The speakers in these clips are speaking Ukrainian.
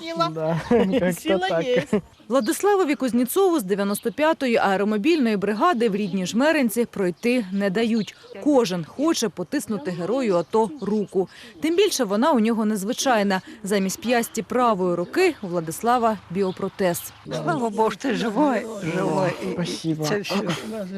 Сила. Да, как-то Сила так. Владиславові Кузнєцову з 95-ї аеромобільної бригади в рідній жмеринці пройти не дають. Кожен хоче потиснути герою АТО руку. Тим більше вона у нього незвичайна. Замість п'ясті правої руки у Владислава біопротез. Слава Богу, ти живой, живой. І Спасибо. Це все.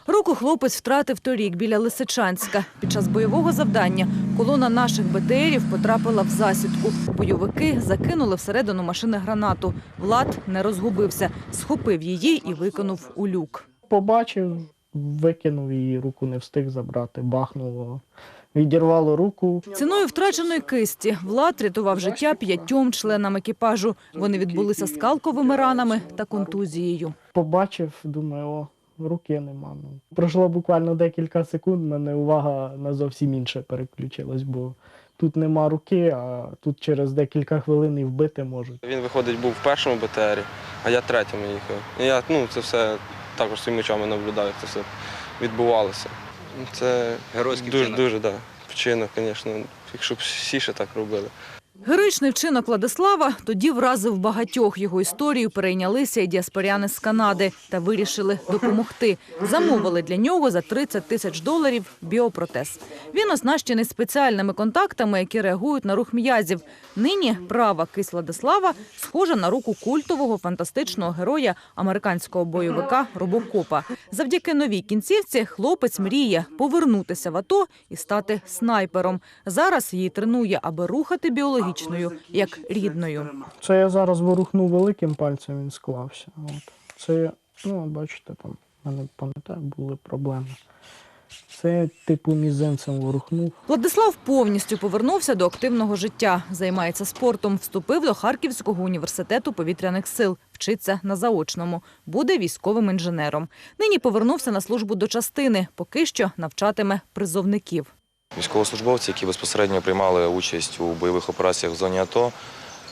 Руку хлопець втратив торік біля Лисичанська. Під час бойового завдання колона наших БТРів потрапила в засідку. Бойовики закинули всередину машини гранату. Влад не розгубився, схопив її і викинув у люк. Побачив, викинув її, руку не встиг забрати, бахнуло. Відірвало руку. Ціною втраченої кисті Влад рятував життя п'ятьом членам екіпажу. Вони відбулися скалковими ранами та контузією. Побачив, думаю, о, руки нема. Ну, пройшло буквально декілька секунд, мене увага на зовсім інше переключилась, бо тут нема руки, а тут через декілька хвилин і вбити можуть. Він виходить був в першому БТРі, а я третьому їхав. І я ну, це все також своїми очами наблюдав, як це все відбувалося. Це Геройський дуже, вчинок. дуже, да, вчинок, звісно, якщо б всі ще так робили. Героїчний вчинок Владислава тоді вразив багатьох. Його історію перейнялися і діаспоряни з Канади та вирішили допомогти. Замовили для нього за 30 тисяч доларів біопротез. Він оснащений спеціальними контактами, які реагують на рух м'язів. Нині права кисть Владислава схожа на руку культового фантастичного героя американського бойовика Робокопа. Завдяки новій кінцівці хлопець мріє повернутися в АТО і стати снайпером. Зараз її тренує, аби рухати біологічною як рідною. Це я зараз ворухнув великим пальцем, він склався. От. Це, ну, бачите, там, в мене пам'ятаю, були проблеми. Це типу мізинцем ворухнув. Владислав повністю повернувся до активного життя. Займається спортом. Вступив до Харківського університету повітряних сил. Вчиться на заочному. Буде військовим інженером. Нині повернувся на службу до частини. Поки що навчатиме призовників. Військовослужбовці, які безпосередньо приймали участь у бойових операціях в зоні АТО,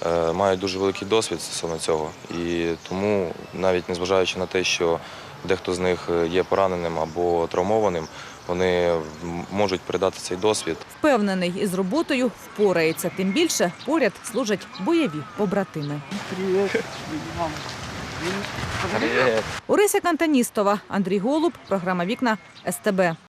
е, мають дуже великий досвід стосовно цього. І тому, навіть незважаючи на те, що дехто з них є пораненим або травмованим, вони можуть передати цей досвід Впевнений, із роботою впорається. Тим більше поряд служать бойові побратими. Орися Кантаністова, Андрій Голуб, програма Вікна СТБ.